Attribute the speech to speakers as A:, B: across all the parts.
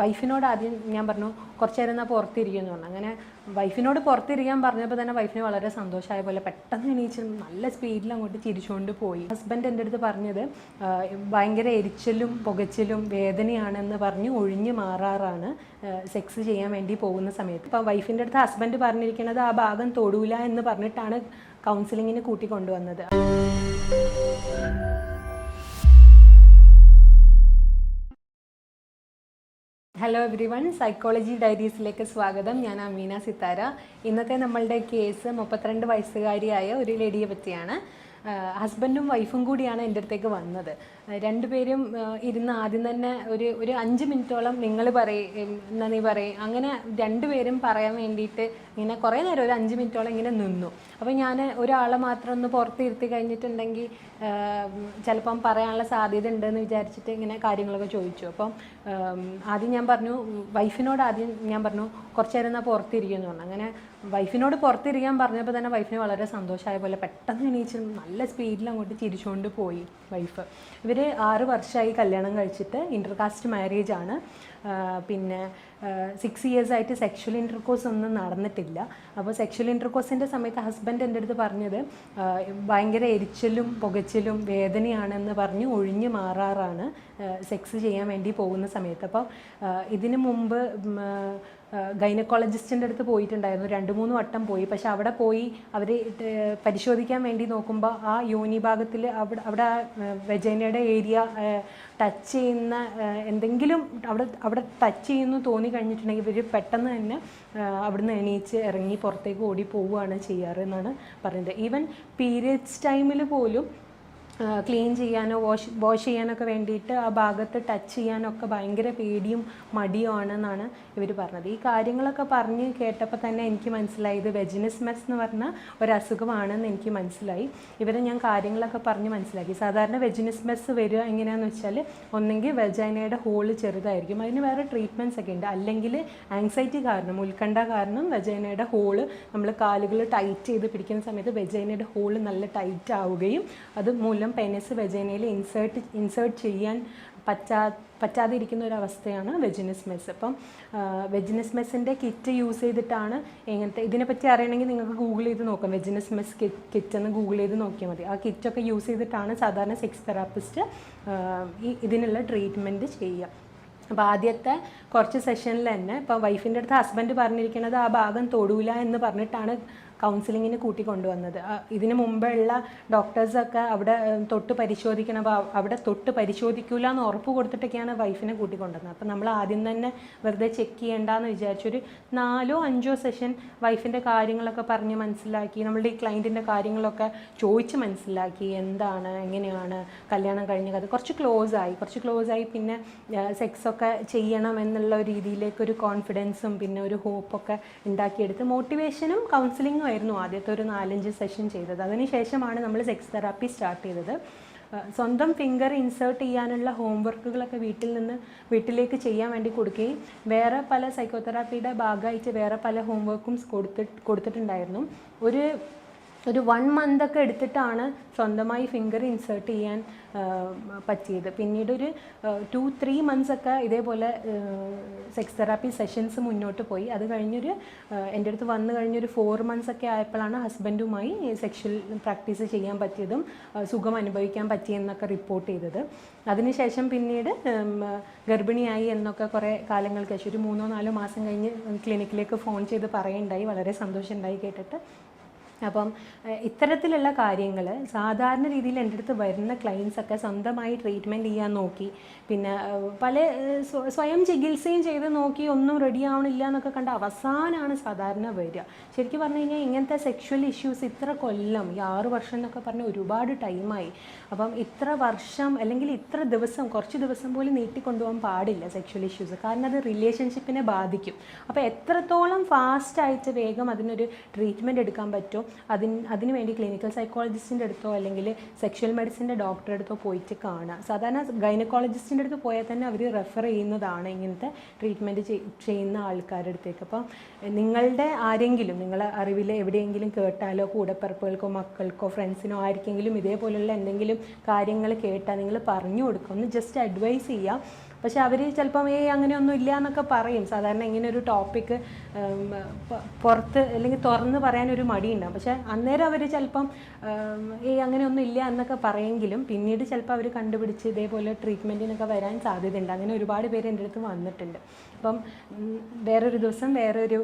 A: വൈഫിനോട് ആദ്യം ഞാൻ പറഞ്ഞു കുറച്ച് നേരം എന്നാൽ പുറത്തിരിക്കുമെന്ന് പറഞ്ഞു. അങ്ങനെ വൈഫിനോട് പുറത്തിരിക്കാൻ പറഞ്ഞപ്പോൾ തന്നെ വൈഫിന് വളരെ സന്തോഷമായ പോലെ പെട്ടെന്ന് എണീച്ച് നല്ല സ്പീഡിൽ അങ്ങോട്ട് ചിരിച്ചുകൊണ്ട് പോയി. ഹസ്ബൻഡ് എന്റെ അടുത്ത് പറഞ്ഞത് ഭയങ്കര എരിച്ചിലും പുകച്ചിലും വേദനയാണെന്ന് പറഞ്ഞ് ഒഴിഞ്ഞു മാറാറാണ് സെക്സ് ചെയ്യാൻ വേണ്ടി പോകുന്ന സമയത്ത്. ഇപ്പോൾ വൈഫിന്റെ അടുത്ത് ഹസ്ബൻഡ് പറഞ്ഞിരിക്കുന്നത് ആ ഭാഗം തൊടൂല എന്ന് പറഞ്ഞിട്ടാണ് കൗൺസിലിങ്ങിന് കൂട്ടിക്കൊണ്ടുവന്നത് ഹലോ എവ്രി വൺ സൈക്കോളജി ഡയറീസിലേക്ക് സ്വാഗതം. ഞാൻ അമീന സിത്താര. ഇന്നത്തെ നമ്മളുടെ കേസ് മുപ്പത്തിരണ്ട് വയസ്സുകാരിയായ ഒരു ലേഡിയെ പറ്റിയാണ്. ഹസ്ബൻഡും വൈഫും കൂടിയാണ് എന്റെ അടുത്തേക്ക് വന്നത്. രണ്ടുപേരും ഇരുന്ന് ആദ്യം തന്നെ ഒരു ഒരു അഞ്ച് മിനിറ്റോളം നിങ്ങൾ പറയും എന്നാ നീ പറയും. അങ്ങനെ രണ്ടുപേരും പറയാൻ വേണ്ടിയിട്ട് ഇങ്ങനെ കുറേ നേരം ഒരു അഞ്ച് മിനിറ്റോളം ഇങ്ങനെ നിന്നു. അപ്പോൾ ഞാൻ ഒരാളെ മാത്രം ഒന്ന് പുറത്ത് ഇരുത്തി കഴിഞ്ഞിട്ടുണ്ടെങ്കിൽ ചിലപ്പം പറയാനുള്ള സാധ്യത ഉണ്ടെന്ന് വിചാരിച്ചിട്ട് ഇങ്ങനെ കാര്യങ്ങളൊക്കെ ചോദിച്ചു. അപ്പം ആദ്യം ഞാൻ പറഞ്ഞു വൈഫിനോട് ആദ്യം ഞാൻ പറഞ്ഞു കുറച്ച് നേരം എന്നാൽ പുറത്തിരിക്കുമെന്ന് പറഞ്ഞു. അങ്ങനെ വൈഫിനോട് പുറത്തിരിക്കാൻ പറഞ്ഞപ്പോൾ തന്നെ വൈഫിന് വളരെ സന്തോഷമായ പോലെ പെട്ടെന്ന് എണീച്ച് നല്ല സ്പീഡിൽ അങ്ങോട്ട് ചിരിച്ചുകൊണ്ട് പോയി വൈഫ്. ഇവർ ആറ് വർഷമായി കല്യാണം കഴിച്ചിട്ട് ഇന്റർകാസ്റ്റ് മാരേജ് ആണ്. പിന്നെ സിക്സ് ഇയേഴ്സ് ആയിട്ട് സെക്ഷൽ ഇന്റർകോഴ്സ് ഒന്നും നടന്നിട്ടില്ല. അപ്പോൾ സെക്ഷൽ ഇന്റർകോഴ്സിന്റെ സമയത്ത് ഹസ്ബൻഡ് എന്റെ അടുത്ത് പറഞ്ഞത് ഭയങ്കര എരിച്ചിലും പുകച്ചിലും വേദനയാണെന്ന് പറഞ്ഞ് ഒഴിഞ്ഞു മാറാറാണ് സെക്സ് ചെയ്യാൻ വേണ്ടി പോകുന്ന സമയത്ത്. അപ്പോൾ ഇതിനു മുമ്പ് ഗൈനക്കോളജിസ്റ്റിന്റെ അടുത്ത് പോയിട്ടുണ്ടായിരുന്നു. രണ്ട് മൂന്ന് വട്ടം പോയി. പക്ഷെ അവിടെ പോയി അവർ പരിശോധിക്കാൻ വേണ്ടി നോക്കുമ്പോൾ ആ യോനി ഭാഗത്തിൽ അവിടെ അവിടെ വെജൈനയുടെ ഏരിയ ടച്ച് ചെയ്യുന്ന എന്തെങ്കിലും അവിടെ അവിടെ ടച്ച് ചെയ്യുന്നു തോന്നി കഴിഞ്ഞിട്ടുണ്ടെങ്കിൽ ഇവർ പെട്ടെന്ന് തന്നെ അവിടുന്ന് എണീച്ച് ഇറങ്ങി പുറത്തേക്ക് ഓടി പോവുകയാണ് ചെയ്യാറ് എന്നാണ് പറയുന്നത് ഈവൻ പീരിയഡ്സ് ടൈമിൽ പോലും ക്ലീൻ ചെയ്യാനോ വാഷ് വാഷ് ചെയ്യാനൊക്കെ വേണ്ടിയിട്ട് ആ ഭാഗത്ത് ടച്ച് ചെയ്യാനൊക്കെ ഭയങ്കര പേടിയും മടിയുമാണെന്നാണ് ഇവർ പറഞ്ഞത്. ഈ കാര്യങ്ങളൊക്കെ പറഞ്ഞ് കേട്ടപ്പോൾ തന്നെ എനിക്ക് മനസ്സിലായി ഇത് വെജിനസ് മെസ് എന്ന് പറഞ്ഞ ഒരു അസുഖമാണെന്ന് എനിക്ക് മനസ്സിലായി. ഇവരെ ഞാൻ കാര്യങ്ങളൊക്കെ പറഞ്ഞ് മനസ്സിലാക്കി. സാധാരണ വെജിനസ് മെസ് വരിക എങ്ങനെയാണെന്ന് വെച്ചാൽ ഒന്നെങ്കിൽ വെജൈനയുടെ ഹോൾ ചെറുതായിരിക്കും. അതിന് വേറെ ട്രീറ്റ്മെന്റ്സ് ഒക്കെ ഉണ്ട്. അല്ലെങ്കിൽ ആങ്സൈറ്റി കാരണം ഉത്കണ്ഠ കാരണം വെജൈനയുടെ ഹോൾ നമ്മൾ കാലുകൾ ടൈറ്റ് ചെയ്ത് പിടിക്കുന്ന സമയത്ത് വെജൈനയുടെ ഹോൾ നല്ല ടൈറ്റ് ആവുകയും അത് മൂലം പെനിസ് വെജൈനയിൽ ഇൻസേർട്ട് ഇൻസേർട്ട് ചെയ്യാൻ പറ്റാ പറ്റാതിരിക്കുന്ന ഒരു അവസ്ഥയാണ് വെജിനസ് മെസ് അപ്പം വെജിനസ് മെസ്സിന്റെ കിറ്റ് യൂസ് ചെയ്തിട്ടാണ് എങ്ങനത്തെ ഇതിനെപ്പറ്റി അറിയണമെങ്കിൽ നിങ്ങൾക്ക് ഗൂഗിൾ ചെയ്ത് നോക്കാം. വെജിനസ് മെസ് കിറ്റ് എന്ന് ഗൂഗിൾ ചെയ്ത് നോക്കിയാൽ മതി. ആ കിറ്റൊക്കെ യൂസ് ചെയ്തിട്ടാണ് സാധാരണ സെക്സ് തെറാപ്പിസ്റ്റ് ഈ ഇതിനുള്ള ട്രീറ്റ്മെന്റ് ചെയ്യുക അപ്പോൾ ആദ്യത്തെ കുറച്ച് സെഷനിൽ തന്നെ ഇപ്പോൾ വൈഫിന്റെ അടുത്ത് ഹസ്ബൻഡ് പറഞ്ഞിരിക്കുന്നത് ആ ഭാഗം തൊടൂല എന്ന് പറഞ്ഞിട്ടാണ് കൗൺസിലിങ്ങിന് കൂട്ടി കൊണ്ടുവന്നത് ഇതിനു മുമ്പുള്ള ഡോക്ടേഴ്സൊക്കെ അവിടെ തൊട്ട് പരിശോധിക്കണം അപ്പോൾ അവിടെ തൊട്ട് പരിശോധിക്കൂല എന്ന് ഉറപ്പ് കൊടുത്തിട്ടൊക്കെയാണ് വൈഫിനെ കൂട്ടിക്കൊണ്ടുവന്നത്. അപ്പോൾ നമ്മൾ ആദ്യം തന്നെ വെറുതെ ചെക്ക് ചെയ്യേണ്ടെന്ന് വിചാരിച്ചൊരു നാലോ അഞ്ചോ സെഷൻ വൈഫിന്റെ കാര്യങ്ങളൊക്കെ പറഞ്ഞ് മനസ്സിലാക്കി നമ്മളുടെ ഈ ക്ലയന്റിന്റെ കാര്യങ്ങളൊക്കെ ചോദിച്ച് മനസ്സിലാക്കി എന്താണ് എങ്ങനെയാണ് കല്യാണം കഴിഞ്ഞ കഥ. കുറച്ച് ക്ലോസ് ആയി. കുറച്ച് ക്ലോസ് ആയി പിന്നെ സെക്സൊക്കെ ചെയ്യണം എന്നുള്ള രീതിയിലേക്ക് ഒരു കോൺഫിഡൻസും പിന്നെ ഒരു ഹോപ്പൊക്കെ ഉണ്ടാക്കിയെടുത്ത് മോട്ടിവേഷനും കൗൺസിലിങ്ങും ആയിരുന്നു ആദ്യത്തെ ഒരു നാലഞ്ച് സെഷൻ ചെയ്തത്. അതിനുശേഷമാണ് നമ്മൾ സെക്സ് തെറാപ്പി സ്റ്റാർട്ട് ചെയ്തത്. സ്വന്തം ഫിംഗർ ഇൻസേർട്ട് ചെയ്യാനുള്ള ഹോംവർക്കുകളൊക്കെ വീട്ടിൽ നിന്ന് വീട്ടിലേക്ക് ചെയ്യാൻ വേണ്ടി കൊടുക്കുകയും വേറെ പല സൈക്കോതെറാപ്പിയുടെ ഭാഗമായിട്ട് വേറെ പല ഹോംവർക്കും കൊടുത്തിട്ട് കൊടുത്തിട്ടുണ്ടായിരുന്നു. ഒരു ഒരു വൺ മന്ത് ഒക്കെ എടുത്തിട്ടാണ് സ്വന്തമായി ഫിംഗർ ഇൻസേർട്ട് ചെയ്യാൻ പറ്റിയത്. പിന്നീട് ഒരു ടു ത്രീ മന്ത്സ് ഒക്കെ ഇതേപോലെ സെക്സ് തെറാപ്പി സെഷൻസ് മുന്നോട്ട് പോയി. അത് കഴിഞ്ഞൊരു എന്റെ അടുത്ത് വന്നു കഴിഞ്ഞൊരു ഫോർ മന്ത്സ് ഒക്കെ ആയപ്പോഴാണ് ഹസ്ബൻഡുമായി സെക്ഷൽ പ്രാക്ടീസ് ചെയ്യാൻ പറ്റിയതും സുഖം അനുഭവിക്കാൻ പറ്റിയെന്നൊക്കെ റിപ്പോർട്ട് ചെയ്തത്. അതിനുശേഷം പിന്നീട് ഗർഭിണിയായി എന്നൊക്കെ കുറേ കാലങ്ങൾക്ക് ശേഷം ഒരു മൂന്നോ നാലോ മാസം കഴിഞ്ഞ് ക്ലിനിക്കിലേക്ക് ഫോൺ ചെയ്ത് പറയുണ്ടായി വളരെ സന്തോഷമുണ്ടായി കേട്ടിട്ട്. അപ്പം ഇത്തരത്തിലുള്ള കാര്യങ്ങൾ സാധാരണ രീതിയിൽ എന്റെ അടുത്ത് വരുന്ന ക്ലയൻസ് ഒക്കെ സ്വന്തമായി ട്രീറ്റ്മെന്റ് ചെയ്യാൻ നോക്കി. പിന്നെ പല സ്വയം ചികിത്സയും ചെയ്ത് നോക്കി ഒന്നും റെഡി ആവണില്ല എന്നൊക്കെ കണ്ട അവസാനമാണ് സാധാരണ വരിക. ശരിക്കും പറഞ്ഞു കഴിഞ്ഞാൽ ഇങ്ങനത്തെ സെക്ഷൽ ഇഷ്യൂസ് ഇത്ര കൊല്ലം ഈ ആറ് വർഷം എന്നൊക്കെ പറഞ്ഞ് ഒരുപാട് ടൈമായി അപ്പം ഇത്ര വർഷം അല്ലെങ്കിൽ ഇത്ര ദിവസം കുറച്ച് ദിവസം പോലും നീട്ടിക്കൊണ്ടുപോകാൻ പാടില്ല സെക്ഷൽ ഇഷ്യൂസ് കാരണം അത് റിലേഷൻഷിപ്പിനെ ബാധിക്കും. അപ്പോൾ എത്രത്തോളം ഫാസ്റ്റായിട്ട് വേഗം അതിനൊരു ട്രീറ്റ്മെന്റ് എടുക്കാൻ പറ്റുമോ അതിന് അതിന് വേണ്ടി ക്ലിനിക്കൽ സൈക്കോളജിസ്റ്റിന്റെ അടുത്തോ അല്ലെങ്കിൽ സെക്ഷൽ മെഡിസിന്റെ ഡോക്ടറെ അടുത്തോ പോയിട്ട് കാണുക. സാധാരണ ഗൈനക്കോളജിസ്റ്റിന്റെ അടുത്ത് പോയാൽ തന്നെ അവർ റെഫർ ചെയ്യുന്നതാണ് ഇങ്ങനത്തെ ട്രീറ്റ്മെന്റ് ചെയ്യുന്ന ആൾക്കാരുടെ അടുത്തേക്ക്. അപ്പം നിങ്ങളുടെ ആരെങ്കിലും നിങ്ങളെ അറിവിൽ എവിടെയെങ്കിലും കേട്ടാലോ കൂടപ്പിറപ്പുകൾക്കോ മക്കൾക്കോ ഫ്രണ്ട്സിനോ ആർക്കെങ്കിലും ഇതേപോലെയുള്ള എന്തെങ്കിലും കാര്യങ്ങൾ കേട്ടാൽ നിങ്ങൾ പറഞ്ഞു കൊടുക്കുക. ഒന്ന് ജസ്റ്റ് അഡ്വൈസ് ചെയ്യുക. പക്ഷെ അവർ ചിലപ്പം ഏ അങ്ങനെയൊന്നും ഇല്ല എന്നൊക്കെ പറയും. സാധാരണ ഇങ്ങനെ ഒരു ടോപ്പിക്ക് പുറത്ത് അല്ലെങ്കിൽ തുറന്ന് പറയാനൊരു മടിയുണ്ടാവും. പക്ഷെ അന്നേരം അവർ ചിലപ്പം ഏ അങ്ങനെയൊന്നും ഇല്ല എന്നൊക്കെ പറയെങ്കിലും പിന്നീട് ചിലപ്പോൾ അവർ കണ്ടുപിടിച്ച് ഇതേപോലെ ട്രീറ്റ്മെന്റിനൊക്കെ വരാൻ സാധ്യതയുണ്ട്. അങ്ങനെ ഒരുപാട് പേര് എന്റെ അടുത്ത് വന്നിട്ടുണ്ട്. അപ്പം വേറൊരു ദിവസം വേറൊരു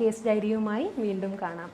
A: കേസ് ഡയറിയുമായി വീണ്ടും കാണാം.